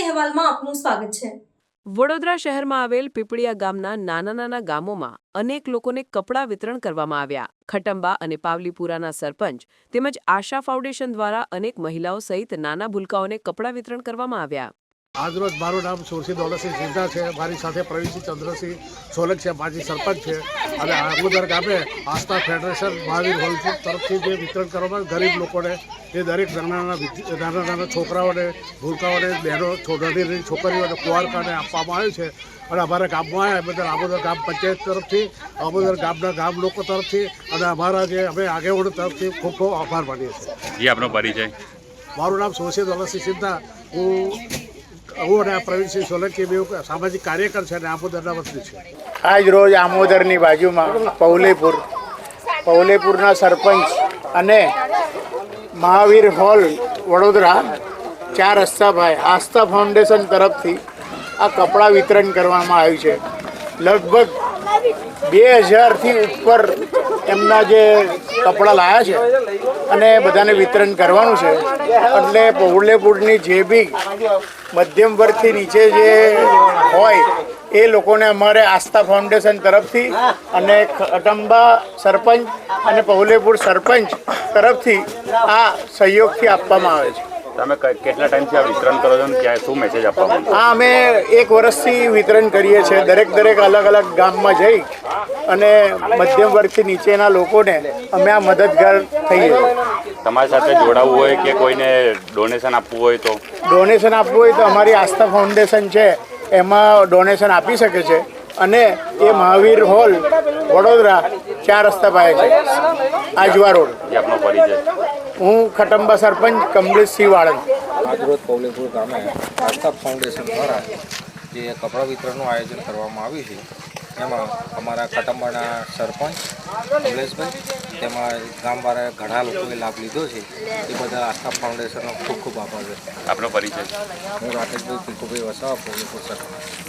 અહેવાલમાં આપનું સ્વાગત છે. વડોદરા શહેરમાં આવેલ પીપળિયા ગામના નાના નાના ગામોમાં અનેક લોકોને કપડાં વિતરણ કરવામાં આવ્યા. ખટંબા અને પાવલીપુરાના સરપંચ તેમજ આશા ફાઉન્ડેશન દ્વારા અનેક મહિલાઓ સહિત નાના ભૂલકાઓને કપડાં વિતરણ કરવામાં આવ્યા. આજરોજ મારું નામ સુરસિંહ દોલતસિંહ સિંધા છે. મારી સાથે પ્રવીણસિંહ ચંદ્રસિંહ સોલંક છે માજી સરપંચ છે. અને આગોદર ગામે આસ્થા ફેડરેશન મહાવીર હોલ તરફથી જે વિતરણ કરવામાં ગરીબ લોકોને એ દરેક નાના નાના નાના નાના છોકરાઓને ભૂલકાઓને બહેનો છોકરીઓની છોકરીઓને કુંવારકાને આપવામાં આવે છે. અને અમારા ગામમાં આવ્યા બધા આબોદર ગામ પંચાયત તરફથી આબોદર ગામના ગામ લોકો તરફથી અને અમારા જે અમે આગેવાનો તરફથી ખૂબ ખૂબ આભાર માનીએ છીએ. જી આપનો પરિચય. મારું નામ સોશિયલ દોલતસિંહ સિંધા હું હું અને આ પ્રવીણસિંહ સોલંકી બે સામાજિક કાર્યકર છે અને આમોદરના વતની છે. આજ રોજ આમોદરની બાજુમાં પૌલેપુર, પૌલેપુરના સરપંચ અને મહાવીર હોલ વડોદરા ચાર રસ્તાભાઈ આસ્થા ફાઉન્ડેશન તરફથી આ કપડાં વિતરણ કરવામાં આવ્યું છે. લગભગ બે હજારથી ઉપર એમના જે કપડાં લાયા છે અને બધાને વિતરણ કરવાનું છે. એટલે પહોળેપુરની જે બી મધ્યમ વર્ગથી નીચે જે હોય, એ લોકોને અમારે આસ્થા ફાઉન્ડેશન તરફથી અને અટંબા સરપંચ અને પૌલેપુર સરપંચ તરફથી આ સહયોગથી આપવામાં આવે છે. તમે કેટલા ટાઈમથી આ વિતરણ કરો છો અને ક્યાં શું મેસેજ આપવા હા અમે એક વર્ષથી વિતરણ કરીએ છીએ. દરેક દરેક અલગ અલગ ગામમાં જઈ અને મધ્યમ વર્ગથી નીચેના લોકોને અમે આ મદદગાર થઈએ. છીએ તમારી સાથે જોડાવવું હોય કે કોઈને ડોનેશન આપવું હોય તો? ડોનેશન આપવું હોય તો અમારી આસ્થા ફાઉન્ડેશન છે. એમાં ડોનેશન આપી શકે છે. અને એ મહાવીર હોલ વડોદરા ચાર રસ્તા પાસે છે. આજવા રોડ આપનો પરિચય હું ખટંબા સરપંચ કમલેશસિંહ વાળંદ. આજરોજ પૌલેપુર ગામે આસ્થા ફાઉન્ડેશન દ્વારા જે કપડાં વિતરણનું આયોજન કરવામાં આવ્યું છે એમાં અમારા કટંબાના સરપંચ કમલેશભાઈ તેમાં ગામવાળા ઘણા લોકોએ લાભ લીધો છે. એ બધા આસ્થા ફાઉન્ડેશનનો ખૂબ ખૂબ આભાર છે. આપનો પરિચય. હું રાકેશભાઈ પીકુભાઈ વસાવા પૌલેપુર સરપંચ.